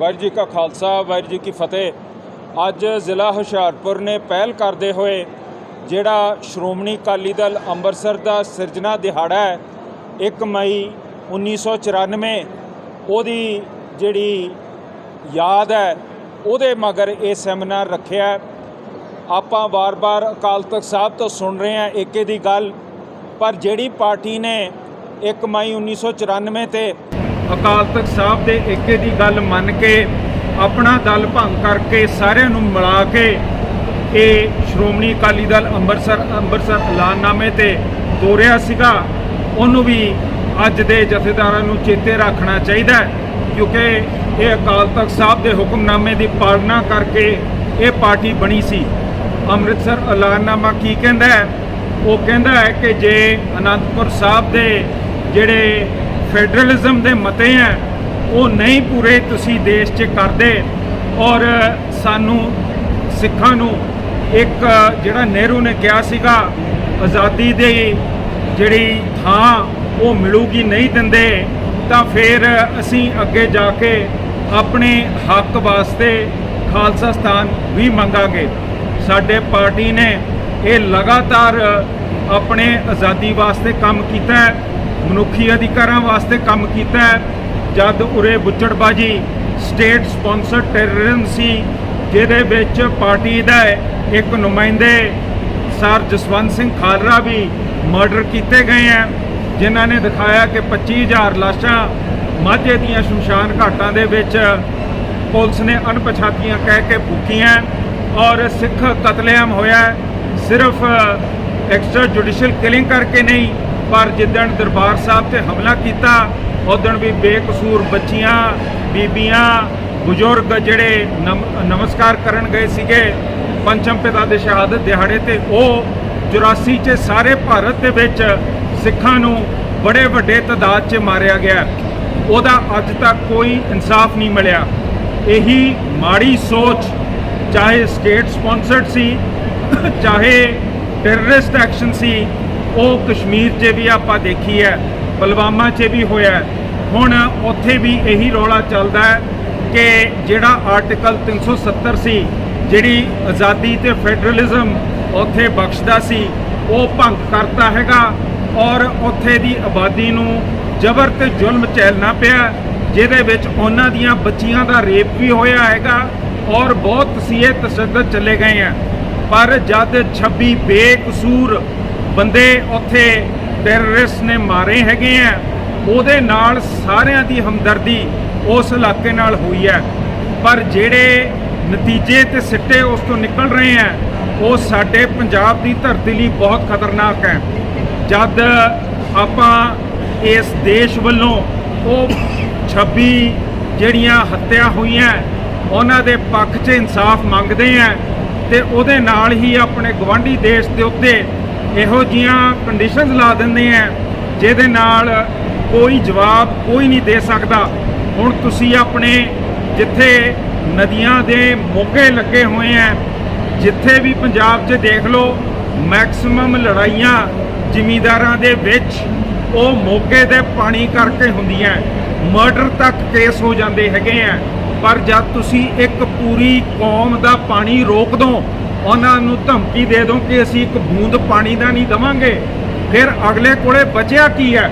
ਵਾਹਿਗੁਰੂ ਜੀ ਕਾ ਖਾਲਸਾ, ਵਾਹਿਗੁਰੂ ਜੀ ਕੀ ਫਤਿਹ। ਅੱਜ ਜ਼ਿਲ੍ਹਾ ਹੁਸ਼ਿਆਰਪੁਰ ਨੇ ਪਹਿਲ ਕਰਦੇ ਹੋਏ ਜਿਹੜਾ ਸ਼੍ਰੋਮਣੀ ਅਕਾਲੀ ਦਲ ਅੰਮ੍ਰਿਤਸਰ ਦਾ ਸਿਰਜਣਾ ਦਿਹਾੜਾ ਹੈ 1 ਮਈ 1994 ਉਹਦੀ ਜਿਹੜੀ ਯਾਦ ਹੈ, ਉਹਦੇ ਮਗਰ ਇਹ ਸੈਮੀਨਾਰ ਰੱਖਿਆ ਆਪਾਂ ਵਾਰ-ਵਾਰ ਅਕਾਲ ਤਖਤ ਸਾਹਿਬ ਤੋਂ ਸੁਣ ਰਹੇ ਹਾਂ ਏਕੇ ਦੀ ਗੱਲ, ਪਰ ਜਿਹੜੀ ਪਾਰਟੀ ਨੇ 1 ਮਈ 1994 ਤੇ ਅਕਾਲ ਤਖਤ ਸਾਹਿਬ ਦੇ ਏਕੇ ਦੀ ਗੱਲ ਮੰਨ ਕੇ ਆਪਣਾ ਦਲ ਭੰਗ ਕਰਕੇ ਸਾਰਿਆਂ ਨੂੰ ਮਿਲਾ ਕੇ ਇਹ ਸ਼੍ਰੋਮਣੀ ਅਕਾਲੀ ਦਲ ਅੰਮ੍ਰਿਤਸਰ ਅੰਮ੍ਰਿਤਸਰ ਐਲਾਨਨਾਮੇ ਤੇ ਤੋਰਿਆ ਸੀਗਾ, ਉਹਨੂੰ ਵੀ ਅੱਜ ਦੇ ਜਥੇਦਾਰਾਂ ਨੂੰ ਚੇਤੇ ਰੱਖਣਾ ਚਾਹੀਦਾ ਕਿਉਂਕਿ ਇਹ ਅਕਾਲ ਤਖਤ ਸਾਹਿਬ ਦੇ ਹੁਕਮਨਾਮੇ ਦੀ ਪਾਲਣਾ ਕਰਕੇ ਇਹ ਪਾਰਟੀ ਬਣੀ ਸੀ। ਅੰਮ੍ਰਿਤਸਰ ਐਲਾਨਨਾਮਾ ਕੀ ਕਹਿੰਦਾ ਹੈ? ਉਹ ਕਹਿੰਦਾ ਹੈ ਕਿ ਜੇ ਅਨੰਦਪੁਰ ਸਾਹਿਬ ਦੇ ਜਿਹੜੇ ਫੈਡਰਲਿਜ਼ਮ ਦੇ ਮਤੇ ਹੈ, ਉਹ ਨਹੀਂ ਪੂਰੇ ਤੁਸੀਂ ਦੇਸ਼ 'ਚ ਕਰਦੇ। ਔਰ ਸਾਨੂੰ ਸਿੱਖਾਂ ਨੂੰ ਇੱਕ, ਜਿਹੜਾ ਨਹਿਰੂ ਨੇ ਕਿਹਾ ਸੀਗਾ, ਆਜ਼ਾਦੀ ਦੇ ਜਿਹੜੀ ਥਾਂ ਉਹ ਮਿਲੂਗੀ ਨਹੀਂ ਦਿੰਦੇ, ਤਾਂ ਫਿਰ ਅਸੀਂ ਅੱਗੇ ਜਾ ਕੇ ਆਪਣੇ ਹੱਕ ਵਾਸਤੇ ਖਾਲਸਾ ਸਥਾਨ ਵੀ ਮੰਗਾਂਗੇ। ਸਾਡੇ ਪਾਰਟੀ ਨੇ ਇਹ ਲਗਾਤਾਰ ਆਪਣੇ ਆਜ਼ਾਦੀ ਵਾਸਤੇ ਕੰਮ ਕੀਤਾ ਹੈ। ਮਨੁੱਖੀ ਅਧਿਕਾਰਾਂ ਵਾਸਤੇ ਕੰਮ ਕੀਤਾ ਹੈ। ਜਦ ਉਰੇ ਬੁੱਚੜਬਾਜੀ ਸਟੇਟ ਸਪਾਂਸਰਡ ਟੈਰਰਿਜ਼ਮ ਸੀ, ਜਿਹਦੇ ਵਿੱਚ ਪਾਰਟੀ ਦਾ ਇੱਕ ਨੁਮਾਇੰਦੇ ਸਰ ਜਸਵੰਤ ਸਿੰਘ ਖਾਲਰਾ ਵੀ ਮਰਡਰ ਕੀਤੇ ਗਏ ਆ ਜਿਨ੍ਹਾਂ ਨੇ ਦਿਖਾਇਆ ਕਿ 25000 ਲਾਸ਼ਾਂ ਮਾਝੇ ਦੀਆਂ ਸ਼ਮਸ਼ਾਨ ਘਾਟਾਂ ਦੇ ਵਿੱਚ ਪੁਲਿਸ ਨੇ ਅਣਪਛਾਤੀਆਂ ਕਹਿ ਕੇ ਫੂਕੀਆਂ ਔਰ ਸਿੱਖ ਕਤਲੇਆਮ ਹੋਇਆ। ਸਿਰਫ ਐਕਸਟਰਾ ਜੁਡੀਸ਼ੀਅਲ ਕਿਲਿੰਗ ਕਰਕੇ ਨਹੀਂ ਪਰ ਜਿੱਦਣ ਦਰਬਾਰ ਸਾਹਿਬ ਤੇ ਹਮਲਾ ਕੀਤਾ ਉਦਣ ਵੀ ਬੇਕਸੂਰ ਬੱਚੀਆਂ, ਬੀਬੀਆਂ, ਬਜ਼ੁਰਗ ਜਿਹੜੇ ਨਮ- ਨਮਸਕਾਰ ਕਰਨ ਗਏ ਸੀਗੇ, ਪੰਚਮ ਪਿਤਾ ਦੇ ਸ਼ਹਾਦਤ ਦਿਹਾੜੇ ਤੇ, ਉਹ 84 ਚ ਸਾਰੇ ਭਾਰਤ ਦੇ ਵਿੱਚ ਸਿੱਖਾਂ ਨੂੰ ਬੜੇ ਵੱਡੇ ਤਦਾਦ 'ਚ ਮਾਰਿਆ ਗਿਆ। ਉਹਦਾ ਅੱਜ ਤੱਕ ਕੋਈ ਇਨਸਾਫ ਨਹੀਂ ਮਿਲਿਆ। ਇਹੀ ਮਾੜੀ ਸੋਚ, ਚਾਹੇ ਸਟੇਟ ਸਪਾਂਸਰਡ ਸੀ, ਚਾਹੇ ਟੈਰਰਿਸਟ ਐਕਸ਼ਨ ਸੀ ਉਹ ਕਸ਼ਮੀਰ 'ਚ ਵੀ ਆਪਾਂ ਦੇਖੀ ਹੈ, ਪੁਲਵਾਮਾ 'ਚ ਵੀ ਹੋਇਆ ਹੁਣ ਉੱਥੇ ਵੀ ਇਹੀ ਰੌਲਾ ਚੱਲਦਾ ਹੈ ਕਿ ਜਿਹੜਾ ਆਰਟੀਕਲ 370 ਸੀ ਜਿਹੜੀ ਆਜ਼ਾਦੀ ਤੇ ਫੈਡਰਲਿਜ਼ਮ ਉੱਥੇ ਬਖਸ਼ਦਾ ਸੀ, ਉਹ ਭੰਗ ਕਰਤਾ ਹੈਗਾ ਔਰ ਉੱਥੇ ਦੀ ਆਬਾਦੀ ਨੂੰ ਜ਼ਬਰ ਤੇ ਜ਼ੁਲਮ ਝੇਲਣਾ ਪਿਆ ਜਿਹਦੇ ਵਿੱਚ ਉਹਨਾਂ ਦੀਆਂ ਬੱਚੀਆਂ ਦਾ ਰੇਪ ਵੀ ਹੋਇਆ ਹੈਗਾ ਔਰ ਬਹੁਤ ਤਸੀਹੇ ਤਸ਼ੱਦਦ ਚੱਲੇ ਗਏ ਆ ਪਰ ਜਦ 26 ਬੇਕਸੂਰ ਬੰਦੇ ਉੱਥੇ ਟੈਰਰਿਸਟ ਨੇ ਮਾਰੇ ਹੈਗੇ ਆ। ਉਹਦੇ ਨਾਲ ਸਾਰਿਆਂ ਦੀ ਹਮਦਰਦੀ ਉਸ ਇਲਾਕੇ ਨਾਲ ਹੋਈ ਹੈ। ਪਰ ਜਿਹੜੇ ਨਤੀਜੇ ਤੇ ਸਿੱਟੇ ਉਸ ਤੋਂ ਨਿਕਲ ਰਹੇ ਆ, ਉਹ ਸਾਡੇ ਪੰਜਾਬ ਦੀ ਧਰਤੀ ਲਈ ਬਹੁਤ ਖਤਰਨਾਕ ਹੈ। ਜਦ ਆਪਾਂ ਇਸ ਦੇਸ਼ ਵੱਲੋਂ ਉਹ 26 ਜਿਹੜੀਆਂ ਹੱਤਿਆ ਹੋਈਆਂ, ਉਹਨਾਂ ਦੇ ਪੱਖ 'ਚ ਇਨਸਾਫ ਮੰਗਦੇ ਆ ਤੇ ਉਹਦੇ ਨਾਲ ਹੀ ਆਪਣੇ ਗਵਾਂਢੀ ਦੇਸ਼ ਦੇ ਉੱਤੇ ਇਹੋ ਜੀਆਂ ਕੰਡੀਸ਼ਨਸ ਲਾ ਦਿੰਦੇ ਆ, ਜਿਹਦੇ ਨਾਲ ਕੋਈ ਜਵਾਬ ਕੋਈ ਨਹੀਂ ਦੇ ਸਕਦਾ। ਹੁਣ ਤੁਸੀਂ ਆਪਣੇ ਜਿੱਥੇ ਨਦੀਆਂ ਦੇ ਮੋਗੇ ਲੱਗੇ ਹੋਏ ਆ, ਜਿੱਥੇ ਵੀ ਪੰਜਾਬ 'ਚ ਦੇਖ ਲਓ ਮੈਕਸਿਮਮ ਲੜਾਈਆਂ ਜ਼ਿਮੀਂਦਾਰਾਂ ਦੇ ਵਿੱਚ ਉਹ ਮੋਗੇ ਦੇ ਪਾਣੀ ਕਰਕੇ ਹੁੰਦੀਆਂ। ਮਰਡਰ ਤੱਕ ਕੇਸ ਹੋ ਜਾਂਦੇ ਹੈਗੇ ਆ, ਪਰ ਜਦ ਤੁਸੀਂ ਇੱਕ ਪੂਰੀ ਕੌਮ ਦਾ ਪਾਣੀ ਰੋਕ ਦੋ ਉਹਨਾਂ ਨੂੰ ਧਮਕੀ ਦੇ ਦੋ ਕਿ ਅਸੀਂ ਇੱਕ ਬੂੰਦ ਪਾਣੀ ਦਾ ਨਹੀਂ ਦਵਾਂਗੇ। ਫਿਰ ਅਗਲੇ ਕੋਲੇ ਬਚਿਆ ਕੀ ਹੈ?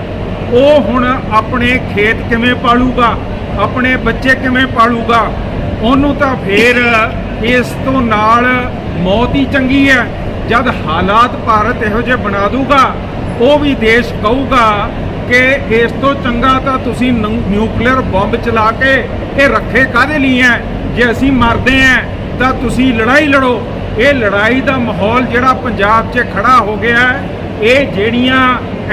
ਉਹ ਹੁਣ ਆਪਣੇ ਖੇਤ ਕਿਵੇਂ ਪਾਲੂਗਾ? ਆਪਣੇ ਬੱਚੇ ਕਿਵੇਂ ਪਾਲੂਗਾ? ਉਹਨੂੰ ਤਾਂ ਫੇਰ ਇਸ ਤੋਂ ਨਾਲ ਮੌਤ ਹੀ ਚੰਗੀ ਹੈ। ਜਦ ਹਾਲਾਤ ਭਾਰਤ ਇਹੋ ਜਿਹੇ ਬਣਾ ਦੂਗਾ, ਉਹ ਵੀ ਦੇਸ਼ ਕਹੂਗਾ ਕਿ ਇਸ ਤੋਂ ਚੰਗਾ ਤਾਂ ਤੁਸੀਂ ਨਿਊਕਲੀਅਰ ਬੰਬ ਚਲਾ ਕੇ ਇਹ ਰੱਖੇ ਕਾਦੇ ਲਈ ਹੈ? ਜੇ ਅਸੀਂ ਮਰਦੇ ਆਂ ਤਾਂ ਤੁਸੀਂ ਲੜਾਈ ਲੜੋ। ਇਹ ਲੜਾਈ ਦਾ ਮਾਹੌਲ ਜਿਹੜਾ ਪੰਜਾਬ 'ਚ ਖੜਾ ਹੋ ਗਿਆ ਇਹ ਜਿਹੜੀਆਂ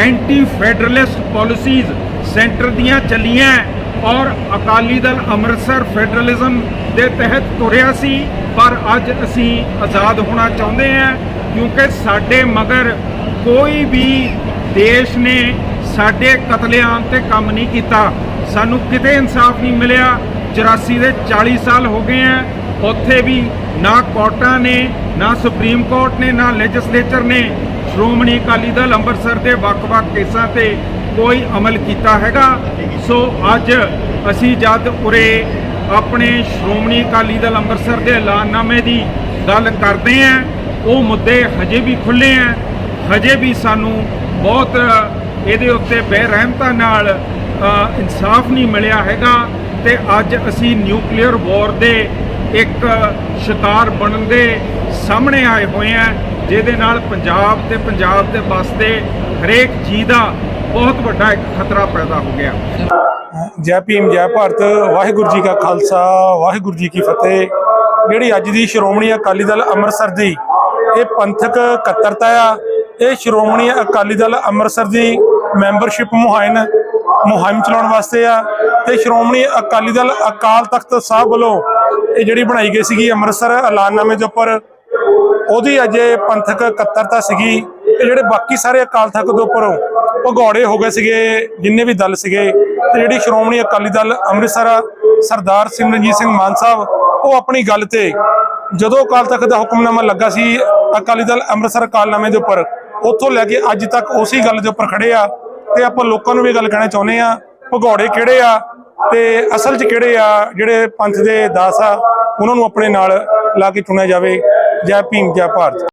ਐਂਟੀ ਫੈਡਰਲਿਸਟ ਪਾਲਿਸੀਜ਼ ਸੈਂਟਰ ਦੀਆਂ ਚੱਲੀਆਂ ਔਰ ਅਕਾਲੀ ਦਲ ਅੰਮ੍ਰਿਤਸਰ ਫੈਡਰਲਿਜ਼ਮ ਦੇ ਤਹਿਤ ਤੁਰਿਆ ਸੀ, ਪਰ ਅੱਜ ਅਸੀਂ ਆਜ਼ਾਦ ਹੋਣਾ ਚਾਹੁੰਦੇ ਹਾਂ ਕਿਉਂਕਿ ਸਾਡੇ ਮਗਰ ਕੋਈ ਵੀ ਦੇਸ਼ ਨੇ ਸਾਡੇ ਕਤਲੇਆਮ ਤੇ ਕੰਮ ਨਹੀਂ ਕੀਤਾ। ਸਾਨੂੰ ਕਿਤੇ ਇਨਸਾਫ ਨਹੀਂ ਮਿਲਿਆ। 84 ਦੇ 40 ਸਾਲ ਹੋ ਗਏ ਆ ਉੱਥੇ ਵੀ ਨਾ ਕੋਰਟਾਂ ਨੇ, ਨਾ ਸੁਪਰੀਮ ਕੋਰਟ ਨੇ, ਨਾ ਲੈਜਿਸਲੇਚਰ ਨੇ ਸ਼੍ਰੋਮਣੀ ਅਕਾਲੀ ਦਲ ਅੰਮ੍ਰਿਤਸਰ ਦੇ ਵੱਖ-ਵੱਖ ਕੇਸਾਂ ਤੇ ਕੋਈ ਅਮਲ ਕੀਤਾ ਹੈਗਾ। ਸੋ ਅੱਜ ਅਸੀਂ ਜਦ ਉਰੇ ਆਪਣੇ ਸ਼੍ਰੋਮਣੀ ਅਕਾਲੀ ਦਲ ਅੰਮ੍ਰਿਤਸਰ ਦੇ ਐਲਾਨਨਾਮੇ ਦੀ ਗੱਲ ਕਰਦੇ ਆ ਉਹ ਮੁੱਦੇ ਹਜੇ ਵੀ ਖੁੱਲੇ ਆ ਹਜੇ ਵੀ ਸਾਨੂੰ ਬਹੁਤ ਇਹਦੇ ਉੱਤੇ ਬੇਰਹਿਮਤਾ ਨਾਲ ਇਨਸਾਫ ਨਹੀਂ ਮਿਲਿਆ ਹੈਗਾ। ਤੇ ਅੱਜ ਅਸੀਂ ਨਿਊਕਲੀਅਰ ਵਾਰ ਦੇ ਇੱਕ ਸ਼ਿਕਾਰ ਬਣਨ ਦੇ ਸਾਹਮਣੇ ਆਏ ਹੋਏ ਆ, ਜਿਹਦੇ ਨਾਲ ਪੰਜਾਬ ਤੇ ਪੰਜਾਬ ਦੇ ਵਸਦੇ ਹਰੇਕ ਚੀਜ਼ ਦਾ ਬਹੁਤ ਵੱਡਾ ਇੱਕ ਖਤਰਾ ਪੈਦਾ ਹੋ ਗਿਆ। ਜੈ ਭੀਮ, ਜੈ ਭਾਰਤ, ਵਾਹਿਗੁਰੂ ਜੀ ਕਾ ਖਾਲਸਾ, ਵਾਹਿਗੁਰੂ ਜੀ ਕੀ ਫਤਿਹ। ਜਿਹੜੀ ਅੱਜ ਦੀ ਸ਼੍ਰੋਮਣੀ ਅਕਾਲੀ ਦਲ ਅੰਮ੍ਰਿਤਸਰ ਦੀ ਇਹ ਪੰਥਕ ਇਕੱਤਰਤਾ ਆ, ਇਹ ਸ਼੍ਰੋਮਣੀ ਅਕਾਲੀ ਦਲ ਅੰਮ੍ਰਿਤਸਰ ਦੀ ਮੈਂਬਰਸ਼ਿਪ ਮੁਹਾਇਨ ਮੁਹਿੰਮ ਚਲਾਉਣ ਵਾਸਤੇ ਆ। ਤੇ ਸ਼੍ਰੋਮਣੀ ਅਕਾਲੀ ਦਲ ਅਕਾਲ ਤਖਤ ਸਾਹਿਬ ਵੱਲੋਂ ਇਹ ਜਿਹੜੀ ਬਣਾਈ ਗਈ ਸੀਗੀ ਅੰਮ੍ਰਿਤਸਰ ਐਲਾਨਨਾਮੇ ਦੇ ਉੱਪਰ, ਉਹਦੀ ਅੱਜ ਇਹ ਪੰਥਕ ਇਕੱਤਰਤਾ ਸੀਗੀ। ਤੇ ਜਿਹੜੇ ਬਾਕੀ ਸਾਰੇ ਅਕਾਲ ਤਖਤ ਦੇ ਉੱਪਰੋਂ ਭਗੌੜੇ ਹੋ ਗਏ ਸੀਗੇ, ਜਿੰਨੇ ਵੀ ਦਲ ਸੀਗੇ, ਤੇ ਜਿਹੜੀ ਸ਼੍ਰੋਮਣੀ ਅਕਾਲੀ ਦਲ ਅੰਮ੍ਰਿਤਸਰ ਸਰਦਾਰ ਸਿਮਰਨਜੀਤ ਸਿੰਘ ਮਾਨ ਸਾਹਿਬ, ਉਹ ਆਪਣੀ ਗੱਲ ਤੇ ਜਦੋਂ ਅਕਾਲ ਤਖਤ ਦਾ ਹੁਕਮਨਾਮਾ ਲੱਗਾ ਸੀ ਅਕਾਲੀ ਦਲ ਅੰਮ੍ਰਿਤਸਰ ਅਕਾਲਨਾਮੇ ਦੇ ਉੱਪਰ, ਉੱਥੋਂ ਲੈ ਕੇ ਅੱਜ ਤੱਕ ਉਸੇ ਗੱਲ ਦੇ ਉੱਪਰ ਖੜੇ ਆ। ਤੇ ਆਪਾਂ ਲੋਕਾਂ ਨੂੰ ਵੀ ਗੱਲ ਕਹਿਣਾ ਚਾਹੁੰਦੇ ਆ, ਭਗੌੜੇ ਕਿਹੜੇ ਆ? ਤੇ ਅਸਲ 'ਚ ਕਿਹੜੇ ਆ, ਜਿਹੜੇ ਪੰਥ ਦੇ ਦਾਸ ਆ, ਉਹਨਾਂ ਨੂੰ ਆਪਣੇ ਨਾਲ ਲਾ ਕੇ ਚੁਣਿਆ ਜਾਵੇ, ਜੈ ਭੀਮ, ਜੈ ਭਾਰਤ।